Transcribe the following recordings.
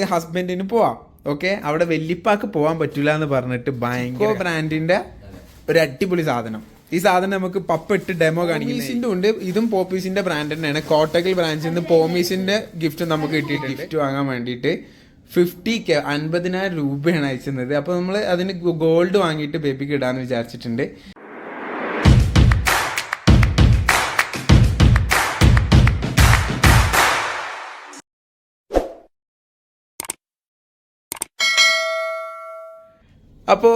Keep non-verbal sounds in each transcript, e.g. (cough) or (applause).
അതായത് ഹസ്ബൻഡിന് പോവാം. ഓക്കെ അവിടെ വെല്ലിപ്പാക്ക് പോകാൻ പറ്റില്ല എന്ന് പറഞ്ഞിട്ട് ബാങ്കോ ബ്രാൻഡിന്റെ ഒരു അടിപൊളി സാധനം. ഈ സാധനം നമുക്ക് പപ്പിട്ട് ഡെമോ കാണിക്കും ഉണ്ട്. ഇതും പോപ്പീസിന്റെ ബ്രാൻഡ് തന്നെയാണ്. കോട്ടക്കൽ ബ്രാഞ്ചിൽ നിന്ന് പോമീസിന്റെ ഗിഫ്റ്റ് നമുക്ക് കിട്ടിയിട്ടുണ്ട്. ഗിഫ്റ്റ് വാങ്ങാൻ വേണ്ടിയിട്ട് ഫിഫ്റ്റി കെ അൻപതിനായിരം രൂപയാണ് അയച്ചത് അപ്പോൾ നമ്മൾ അതിന് ഗോൾഡ് വാങ്ങിയിട്ട് ബേബിക്ക് ഇടാന്ന് വിചാരിച്ചിട്ടുണ്ട്. അപ്പോൾ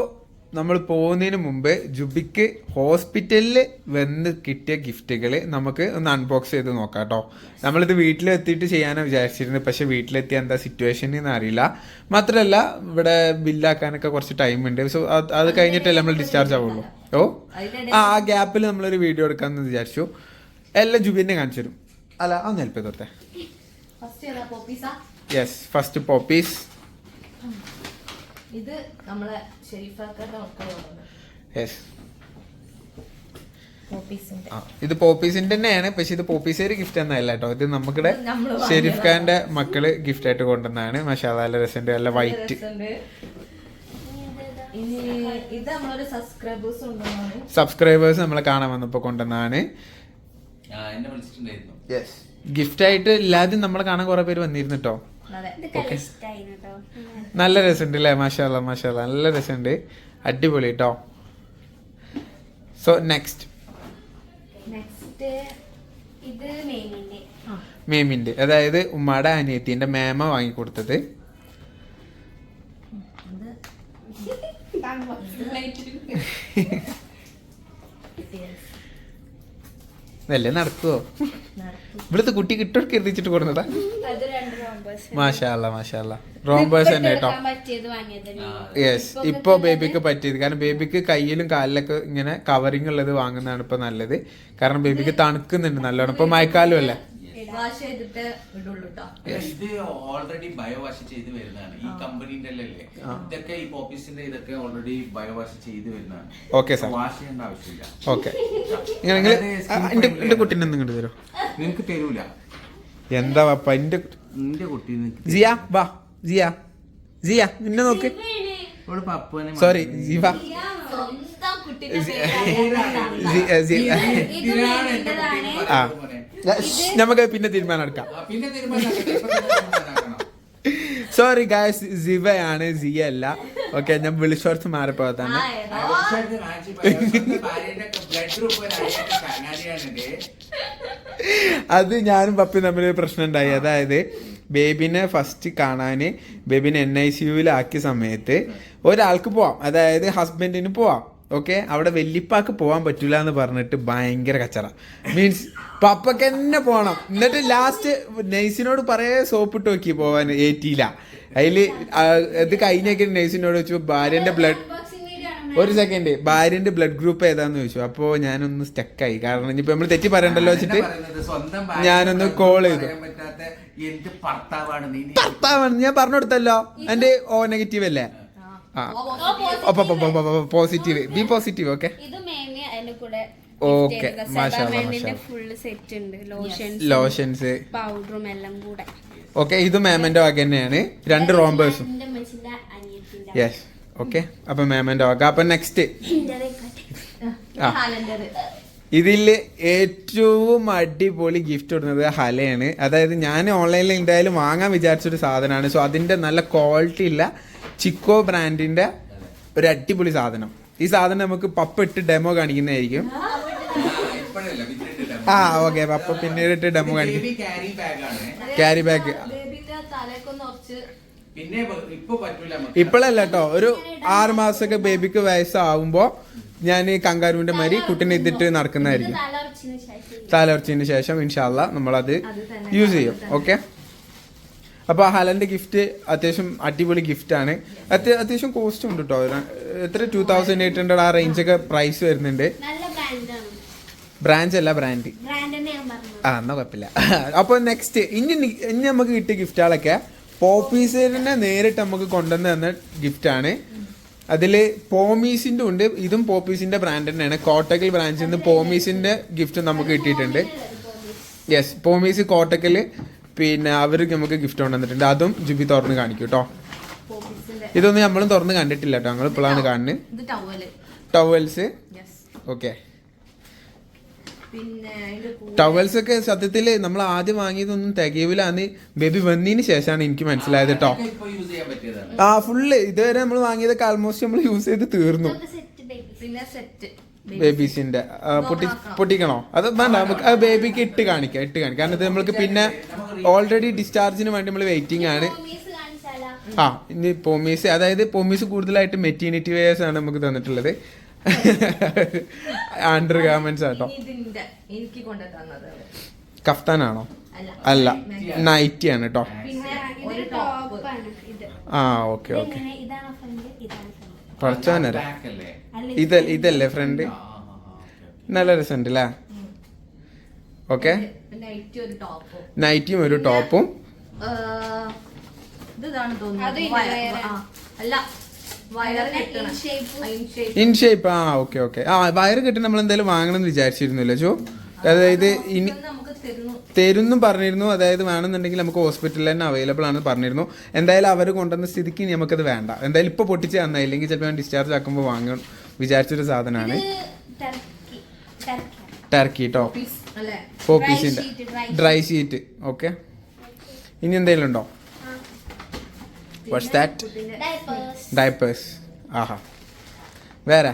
നമ്മൾ പോകുന്നതിന് മുമ്പ് ജുബിക്ക് ഹോസ്പിറ്റലിൽ വന്ന് കിട്ടിയ ഗിഫ്റ്റുകൾ നമുക്ക് ഒന്ന് അൺബോക്സ് ചെയ്ത് നോക്കാം കേട്ടോ. നമ്മളിത് വീട്ടിലെത്തിയിട്ട് ചെയ്യാനാണ് വിചാരിച്ചിരുന്നത്. പക്ഷേ വീട്ടിലെത്തിയ എന്താ സിറ്റുവേഷൻ എന്ന് അറിയില്ല. മാത്രമല്ല ഇവിടെ ബില്ലാക്കാനൊക്കെ കുറച്ച് ടൈം ഉണ്ട്. സോ അത് കഴിഞ്ഞിട്ടല്ലേ നമ്മൾ ഡിസ്ചാർജ് ആവുള്ളൂ. ഓ? ആ ആ ഗ്യാപ്പിൽ നമ്മളൊരു വീഡിയോ എടുക്കാമെന്ന് വിചാരിച്ചു. എല്ലാം ജുബിനെ കാണിച്ചു തരും. അല്ല ഒന്ന് ഹെൽപ്പ് ചെയ്തോട്ടെ. യെസ് ഫസ്റ്റ് പോപ്പീസ് ഇത് നമ്മളെ ഷെരീഫാക്കാരുടെ മക്കളുണ്ട് യെസ് പോപ്പീസിന്റെ. ആ, ഇത് പോപ്പീസിന്റെ തന്നെയാണ്. പക്ഷെ ഇത് പോപ്പീസ് ഒരു ഗിഫ്റ്റ് എന്നല്ല കേട്ടോ. ഇത് നമ്മുടെ ഷെരീഫ് ഖാന്റെ മക്കൾ ഗിഫ്റ്റ് ആയിട്ട് കൊണ്ടുവന്നാണ് മഷാല രസന്റെ നല്ല വൈറ്റ് സബ്സ്ക്രൈബേഴ്സ് ഉണ്ടെന്നാണ് സബ്സ്ക്രൈബേഴ്സ് നമ്മളെ കാണാൻ വന്നപ്പോ കൊണ്ടുവന്നാണ് ഗിഫ്റ്റ് ആയിട്ട് ഇല്ലാതെ നമ്മളെ കാണാൻ കുറെ പേര് വന്നിരുന്നു കേട്ടോ. നല്ല രസമുണ്ട് അല്ലേ മാഷാല മാഷാല നല്ല രസമുണ്ട്. അടിപൊളി കേട്ടോ സോ നെക്സ്റ്റ് നെക്സ്റ്റ് ഇത് മേമിന്റെ. മേമിന്റെ. അതായത് ഉമ്മയുടെ അനിയത്തിന്റെ മേമ വാങ്ങിക്കൊടുത്തത്. (laughs) (laughs) ഇതല്ലേ നടക്കുവോ? ഇവിടുത്തെ കുട്ടി കിട്ടൊക്കെ എത്തിച്ചിട്ട് കൊടുന്നതാ. അത് രണ്ട് റോംബേഴ്സ് മാഷാല്ല മാഷാല്ല റോംബേഴ്സ് തന്നെ കേട്ടോ. യെസ് ഇപ്പൊ ബേബിക്ക് പറ്റിയത്. കാരണം ബേബിക്ക് കയ്യിലും കാലിലൊക്കെ ഇങ്ങനെ കവറിങ് ഉള്ളത് വാങ്ങുന്നതാണ് ഇപ്പൊ നല്ലത്. കാരണം ബേബിക്ക് തണുക്കുന്നുണ്ട് നല്ലോണം. ഇപ്പൊ മഴക്കാലം അല്ലേ? വാഷ് ചെയ്തിട്ട് ഇടുള്ളൂ കേട്ടോ ഇത് ഓൾറെഡി ബയോവാഷ് ചെയ്ത് വരുന്നതാണ്. ഈ കമ്പനീന്റെ അല്ലേ ഇതൊക്കെ ഈ പോപ്പീസിന്റെ ഇതൊക്കെ ഓൾറെഡി ബയോവാഷ് ചെയ്ത് വരുന്നതാണ്. ഓക്കെ സാർ വാഷ് ചെയ്യേണ്ട ആവശ്യമില്ല. ഓക്കെ എന്റെ കുട്ടീനെ ഒന്ന് ഇങ്ങോട്ട് തരോ? നിനക്ക് തരൂല. എന്താ പപ്പ എന്റെ നിന്റെ കുട്ടി ജിയ വാ ജിയ ജിയ നിന്നെ നോക്ക്. സോറി ജീവ. ആ. നമുക്ക് പിന്നെ തീരുമാനം എടുക്കാം. പിന്നെ. സോറി ഗായ്സ് സിവയാണ് സിയ അല്ല ഓക്കെ ഞാൻ വിളിച്ചോർത്ത് ചങ്ങാതിയാണിത്. അത് ഞാനും പപ്പി തമ്മിൽ ഒരു പ്രശ്നം ഉണ്ടായി. അതായത് ബേബിനെ ഫസ്റ്റ് കാണാൻ ബേബിനെ എൻ ഐ സി യുവിലാക്കിയ സമയത്ത് ഒരാൾക്ക് പോവാം. അതായത് ഹസ്ബൻഡിന് പോവാം. ഓക്കെ അവിടെ വെല്ലിപ്പാക്ക് പോകാൻ പറ്റൂല എന്ന് പറഞ്ഞിട്ട് ഭയങ്കര കച്ചറ. മീൻസ് പപ്പക്ക് തന്നെ പോണം. എന്നിട്ട് ലാസ്റ്റ് നെയ്സിനോട് പറയേ സോപ്പിട്ട് നോക്കി പോവാൻ ഏറ്റിയില്ല. അതിൽ ഇത് കഴിഞ്ഞൊക്കെ നെയ്സിനോട് വെച്ചു ഭാര്യന്റെ ബ്ലഡ് അൺബോക്സിംഗ് വീഡിയോ ആണ് ഒരു സെക്കൻഡ് ഭാര്യന്റെ ബ്ലഡ് ഗ്രൂപ്പ് ഏതാന്ന് ചോദിച്ചു. അപ്പോ ഞാനൊന്ന് സ്റ്റക്കായി കാരണം ഇനിയിപ്പോ നമ്മൾ തെറ്റി പറയണ്ടല്ലോ വെച്ചിട്ട് ഞാനൊന്ന് കോൾ ചെയ്തു. ഭർത്താവാണ് ഞാൻ പറഞ്ഞു കൊടുത്തല്ലോ. എന്റെ ഓ നെഗറ്റീവ് അല്ലേ? ആ പോസിറ്റീവ് ബി പോസിറ്റീവ് ഓക്കെ ഉണ്ട് ലോഷൻസ് ലോഷൻസ് പൗഡറും എല്ലാം കൂടെ ഓക്കെ ഇത് മാമന്റെ വക തന്നെയാണ് രണ്ട് റോംബേഴ്സും യെസ് ഓക്കെ അപ്പൊ മാമന്റെ വക അപ്പൊ നെക്സ്റ്റ് ആ. ഇതിൽ ഏറ്റവും അടിപൊളി ഗിഫ്റ്റ് ഇടുന്നത് ഹലയാണ് അതായത് ഞാൻ ഓൺലൈനിൽ എന്തായാലും വാങ്ങാൻ വിചാരിച്ചൊരു സാധനമാണ് സോ അതിന്റെ നല്ല ക്വാളിറ്റി ഉള്ള ചിക്കോ ബ്രാൻഡിന്റെ ഒരു അടിപൊളി സാധനം. ഈ സാധനം നമുക്ക് പപ്പ ഇട്ട് ഡെമോ കാണിക്കുന്നതായിരിക്കും. ആ ഓക്കെ പപ്പ പിന്നീട് ഇട്ട് ഡെമോ കാണിക്കും. Carry bag. ഇപ്പോഴല്ല കേട്ടോ ഒരു ആറ് മാസമൊക്കെ ബേബിക്ക് വയസ്സാവുമ്പോ ഞാൻ കങ്കാരുവിന്റെ മാതിരി കുട്ടീനെ ഇതിട്ട് നടക്കുന്നതായിരിക്കും. തലർച്ചതിന് ശേഷം. ഇൻഷാല്ല നമ്മളത് യൂസ് ചെയ്യും ഓക്കെ അപ്പോൾ ഹലന്റെ ഗിഫ്റ്റ് അത്യാവശ്യം അടിപൊളി ഗിഫ്റ്റ് ആണ്. അത്യ- അത്യാവശ്യം കോസ്റ്റ് ഉണ്ട് കേട്ടോ എത്ര? ടൂ തൗസൻഡ് എയ്റ്റ് ഹൺഡ്രഡ് ആ റേഞ്ച് ഒക്കെ പ്രൈസ് വരുന്നുണ്ട്. ബ്രാഞ്ച് അല്ല ബ്രാൻഡ് ആ എന്നാ കുഴപ്പമില്ല അപ്പോൾ നെക്സ്റ്റ് ഇനി ഇനി നമുക്ക് കിട്ടിയ ഗിഫ്റ്റുകളൊക്കെ പോപ്പീസിനെ നേരിട്ട് നമുക്ക് കൊണ്ടുവന്ന് തന്ന ഗിഫ്റ്റാണ് അതിൽ പോമീസിന്റെ ഉണ്ട് ഇതും പോപ്പീസിന്റെ ബ്രാൻഡ് തന്നെയാണ്. കോട്ടക്കൽ ബ്രാഞ്ചിൽ നിന്ന് പോമീസിന്റെ ഗിഫ്റ്റ് നമുക്ക് കിട്ടിയിട്ടുണ്ട്. യെസ് പോമീസ് കോട്ടക്കൽ പിന്നെ അവർക്ക് നമുക്ക് ഗിഫ്റ്റ് കൊണ്ടുവന്നിട്ടുണ്ട് അതും ജുബി തുറന്ന് കാണിക്കും കേട്ടോ ഇതൊന്നും നമ്മളും തുറന്ന് കണ്ടിട്ടില്ല കേട്ടോ ഞങ്ങൾ ഇപ്പോഴാണ് കാണുന്നത്. ടവൽസ് യെസ് ഓക്കെ ടവൽസ് ഒക്കെ സത്യത്തിൽ നമ്മൾ ആദ്യം വാങ്ങിയതൊന്നും തികയൂലാന്ന് ബേബി വന്നതിന് ശേഷമാണ് എനിക്ക് മനസ്സിലായത് കേട്ടോ അതൊക്കെ ഇപ്പൊ യൂസ് ചെയ്യാൻ പറ്റിയതാണ്. ആ ഫുള്ള് ഇതുവരെ നമ്മൾ വാങ്ങിയതൊക്കെ ആൾമോസ്റ്റ് നമ്മൾ യൂസ് ചെയ്ത് തീർന്നു. സെറ്റ് ബേബി പിന്നെ സെറ്റ് ബേബീസിന്റെ പൊട്ടി പൊട്ടിക്കണോ? അത് വേണ്ട നമുക്ക് ബേബിക്ക് ഇട്ട് കാണിക്കാം ഇട്ട് കാണിക്കാം. കാരണം ഇത് നമ്മൾക്ക് പിന്നെ ഓൾറെഡി ഡിസ്ചാർജിന് വേണ്ടി നമ്മൾ വെയിറ്റിംഗ് ആണ്. ആ ഇനി പോമീസ് അതായത് പോമീസ് കൂടുതലായിട്ട് മെറ്റീനിറ്റി വെയേഴ്സ് ആണ് നമുക്ക് തന്നിട്ടുള്ളത്. (laughs) അണ്ടർ ഗാർമെന്റ്സ് ആട്ടോ. ഇനി ഇതിന്റെ എനിക്ക് കൊണ്ടു തന്നത് കഫ്താനാണോ അല്ല. അല്ല. നൈറ്റി ആണ്. കേട്ടോ പിന്നെ ഒരു ടോപ്പ് ടോപ്പാണ് ഇത്. ആ ഓക്കെ ഓക്കെ ഇതെങ്ങനെ ഇതാണ് ഫ്രണ്ട് ഇതാണ് ഫ്രണ്ട് കുറച്ചവനര അല്ല? ഇത് ഇതല്ലേ ഫ്രണ്ട് നല്ല രസമുണ്ട് അല്ലേ ഓക്കെ ടോപ്പ് നൈറ്റിയും ഒരു ടോപ്പും. ഇൻ ഷേപ്പ് ആ ഓക്കെ ഓക്കെ ആ വയറ്. കിട്ടി നമ്മൾ എന്തായാലും വാങ്ങണം എന്ന് വിചാരിച്ചിരുന്നില്ല ചോ അതായത് ഇനി നമുക്ക് തരുന്നു. തരുന്നും പറഞ്ഞിരുന്നു. അതായത് വേണമെന്നുണ്ടെങ്കിൽ നമുക്ക് ഹോസ്പിറ്റലിൽ തന്നെ അവൈലബിൾ ആണെന്ന് പറഞ്ഞിരുന്നു. എന്തായാലും അവർ കൊണ്ടുവന്ന സ്ഥിതിക്ക് ഇനി നമുക്കത് വേണ്ട. എന്തായാലും ഇപ്പോൾ പൊട്ടിച്ച് തന്നാ ഇല്ലെങ്കിൽ ചിലപ്പോൾ ഞാൻ ഡിസ്ചാർജ് ആക്കുമ്പോൾ വാങ്ങാൻ വിചാരിച്ചൊരു സാധനമാണ്. ടർക്കി ടർക്കി ടർക്കി കേട്ടോ dry ഡ്രൈ ഷീറ്റ് ഓക്കെ ഇനി എന്തെങ്കിലും ഉണ്ടോ? വാട്ട്സ് ദാറ്റ് ഡൈപ്പേഴ്സ് ഡയപ്പേഴ്സ് ആഹാ. വേറെ?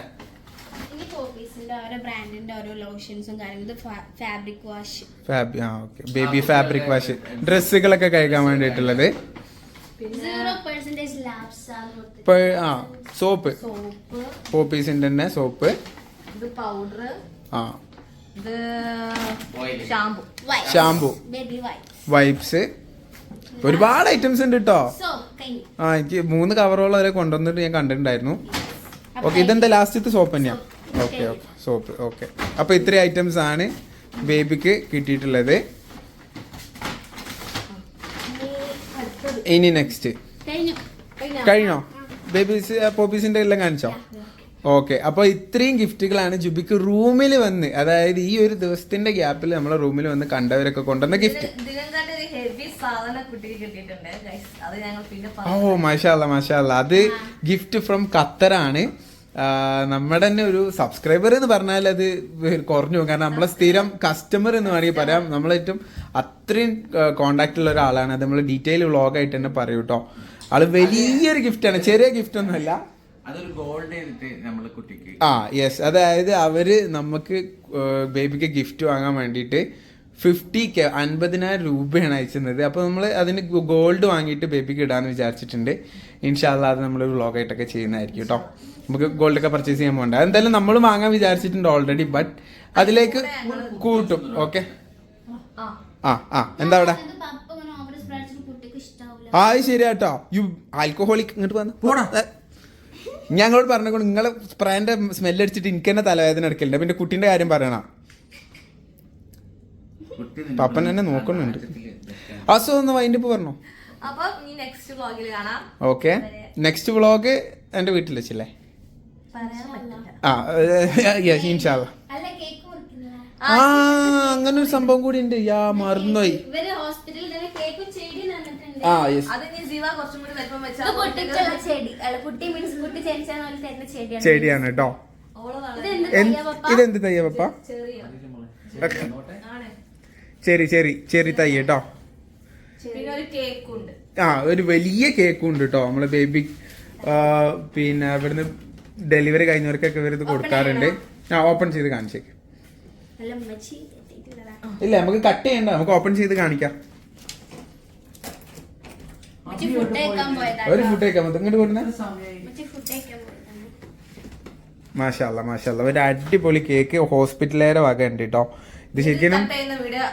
ഇനി പോപ്പീസിന്റെ ഓരോ ബ്രാൻഡിന്റെ ഓരോ ലോഷൻസും കാര്യങ്ങളും. ഫാബ്രിക് വാഷ് ഫാബ് ആ ബേബി ഫാബ്രിക് വാഷ് ഡ്രസ്സുകളൊക്കെ കഴിക്കാൻ വേണ്ടിയിട്ടുള്ളത്. ആ സോപ്പ് സോപ്പ് പോപ്പീസിന്റെ തന്നെ സോപ്പ് ഇത് പൗഡർ ആ. ഇത് ബേബി വൈറ്റ് വൈപ്സ് ഒരുപാട് ഐറ്റംസ് ഉണ്ട് കേട്ടോ ആ എനിക്ക് മൂന്ന് കവറോളം വരെ കൊണ്ടുവന്നിട്ട് ഞാൻ കണ്ടിട്ടുണ്ടായിരുന്നു. ഓക്കെ ഇതെന്താ ലാസ്റ്റത്തെ സോപ്പ് തന്നെയാ? ഓക്കെ ഓക്കെ സോപ്പ് ഓക്കെ അപ്പോൾ ഇത്രയും ഐറ്റംസ് ആണ് ബേബിക്ക് കിട്ടിയിട്ടുള്ളത്. ഇനി നെക്സ്റ്റ് കഴിഞ്ഞു? കഴിഞ്ഞോ ബേബീസ് പോപ്പീസിന്റെ എല്ലാം കാണിച്ചോ? ഓക്കെ അപ്പോൾ ഇത്രയും ഗിഫ്റ്റുകളാണ് ജുബിക്ക് റൂമിൽ വന്ന് അതായത് ഈ ഒരു ദിവസത്തിന്റെ ഗ്യാപ്പിൽ നമ്മളെ റൂമിൽ വന്ന് കണ്ടവരൊക്കെ കൊണ്ടുവന്ന ഗിഫ്റ്റ്. ഓ മാഷാല്ല മാഷാല്ല അത് ഗിഫ്റ്റ് ഫ്രം ഖത്തറാണ്. നമ്മുടെ തന്നെ ഒരു സബ്സ്ക്രൈബർ എന്ന് പറഞ്ഞാൽ അത് കുറഞ്ഞു പോകും. കാരണം നമ്മളെ സ്ഥിരം കസ്റ്റമർ എന്ന് വേണമെങ്കിൽ പറയാം. നമ്മളേറ്റവും അത്രയും കോണ്ടാക്ട് ഉള്ള ഒരാളാണ്. അത് നമ്മൾ ഡീറ്റെയിൽ വ്ളോഗായിട്ട് തന്നെ പറയൂട്ടോ ആൾ വലിയൊരു ഗിഫ്റ്റാണ് ചെറിയ ഗിഫ്റ്റ് ഒന്നുമല്ല. ആ യെസ് അതായത് അവർ നമുക്ക് ബേബിക്ക് ഗിഫ്റ്റ് വാങ്ങാൻ വേണ്ടിയിട്ട് ഫിഫ്റ്റി കെ അൻപതിനായിരം രൂപയാണ് അയച്ചിരുന്നത്. അപ്പോൾ നമ്മൾ അതിന് ഗോൾഡ് വാങ്ങിയിട്ട് ബേബിക്ക് ഇടാന്ന് വിചാരിച്ചിട്ടുണ്ട്. ഇൻഷാല്ല അത് നമ്മൾ വ്ളോഗായിട്ടൊക്കെ ചെയ്യുന്നതായിരിക്കും കേട്ടോ നമുക്ക് ഗോൾഡ് ഒക്കെ പർച്ചേസ് ചെയ്യാൻ പോകണ്ട. എന്തായാലും നമ്മൾ വാങ്ങാൻ വിചാരിച്ചിട്ടുണ്ട് ഓൾറെഡി ബട്ട് അതിലേക്ക് കൂട്ടും. ഓക്കെ ആ. ആ എന്താ അവിടെ? പപ്പ ഇങ്ങനെ ഓവർ കുട്ടിക്ക് ഇഷ്ടാവില്ല ആ ശരി ശരിയാട്ടോ. യു ആൽക്കഹോളിക് ഇങ്ങോട്ട് വന്ന്. പോടാ. ഞങ്ങളോട് പറഞ്ഞു നിങ്ങളെ സ്പ്രേന്റെ സ്മെല്ലടിച്ചിട്ട് എനിക്ക് തന്നെ തലവേദന എടുക്കലുണ്ട്. പിന്നെ കുട്ടീന്റെ കാര്യം പറയണ. പപ്പൻ എന്നെ നോക്കുന്നുണ്ട്. അസു ഒന്ന് വൈൻഡപ്പ് പറഞ്ഞോ? ഓക്കെ നെക്സ്റ്റ് വ്ളോഗ് എന്റെ വീട്ടിൽ വെച്ചില്ലേ? പറയാൻ പറ്റില്ല. ആ അങ്ങനൊരു ഇൻഷാല്ല ആ അങ്ങനെ ഒരു സംഭവം കൂടി ഉണ്ട്. യാ മറന്നുപോയി. ആ ചെടി. അല്ല കുട്ടി മീൻസ് കുട്ടി ചെടിയാണ്. ചെടിയാണ് കേട്ടോ എന്ത് തയ്യാ പപ്പ? ഇതെന്ത് തയ്യ പപ്പ? ചെറിയ ചെറി ചെറി ചെറി തയ്യ കേട്ടോ പിന്നെ ഒരു കേക്ക് ഉണ്ട് ആ ഒരു വലിയ കേക്കും ഉണ്ട് കേട്ടോ നമ്മളെ ബേബി പിന്നെ ഇവിടുന്ന് ഡെലിവറി കഴിഞ്ഞവർക്കൊക്കെ ഇവരിത് കൊടുക്കാറുണ്ട്. ആ ഓപ്പൺ ചെയ്ത് കാണിച്ചേക്ക്. നല്ല ഉമ്മച്ചി എത്തിയിട്ടുള്ളതാ. ഇല്ല നമുക്ക് കട്ട് ചെയ്യണ്ട. നമുക്ക് ഓപ്പൺ ചെയ്ത് കാണിക്കാം. ഒരു ഫുഡ് കഴിക്കാൻ പോയത്. ഇങ്ങോട്ട് പോയതാണ് മാഷാല്ല മാഷാല്ല ഒരു അടിപൊളി കേക്ക് ഹോസ്പിറ്റലേറെ വക ഉണ്ട് കേട്ടോ ഇത് ശരിക്കും കട്ട് ചെയ്യുന്ന വീഡിയോ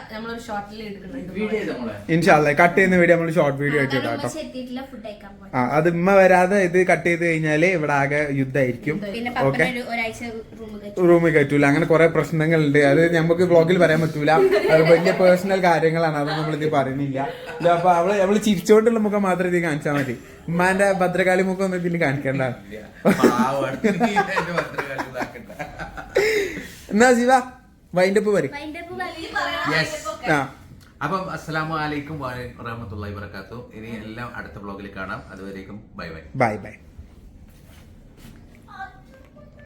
ഇൻഷാല്ല കട്ട് ചെയ്യുന്ന നമ്മൾ ഷോർട്ട് വീഡിയോ ആയിട്ട് ഇടാം ആ അത് ഇമ്മ വരാതെ ഇത് കട്ട് ചെയ്ത് കഴിഞ്ഞാൽ ഇവിടെ ആകെ യുദ്ധമായിരിക്കും. പിന്നെ ഓക്കെ റൂമിൽ കയറ്റൂല അങ്ങനെ കുറെ പ്രശ്നങ്ങളുണ്ട്. അത് നമുക്ക് ബ്ലോഗിൽ പറയാൻ പറ്റൂല. അത് വലിയ പേഴ്സണൽ കാര്യങ്ങളാണ്. അത് നമ്മളിത് പറയുന്നില്ല. അപ്പൊ അവൾ അവൾ ചിരിച്ചോണ്ടുള്ള മുഖം മാത്രം ഇത് കാണിച്ചാൽ മതി. ഉമ്മാന്റെ ഭദ്രകാളി മുഖം ഒന്നും ഇതിൽ കാണിക്കണ്ട. എന്നാ ശിവ? വൈൻഡപ്പ് വരും. Wind up Yes. ആ. അപ്പം അസ്സലാമു അലൈക്കും വറഹമത്തുള്ളി വബറകാതുഹു. ഇനി എല്ലാം അടുത്ത ബ്ലോഗിൽ കാണാം. അതുവരേക്കും ബൈ ബൈ. Bye bye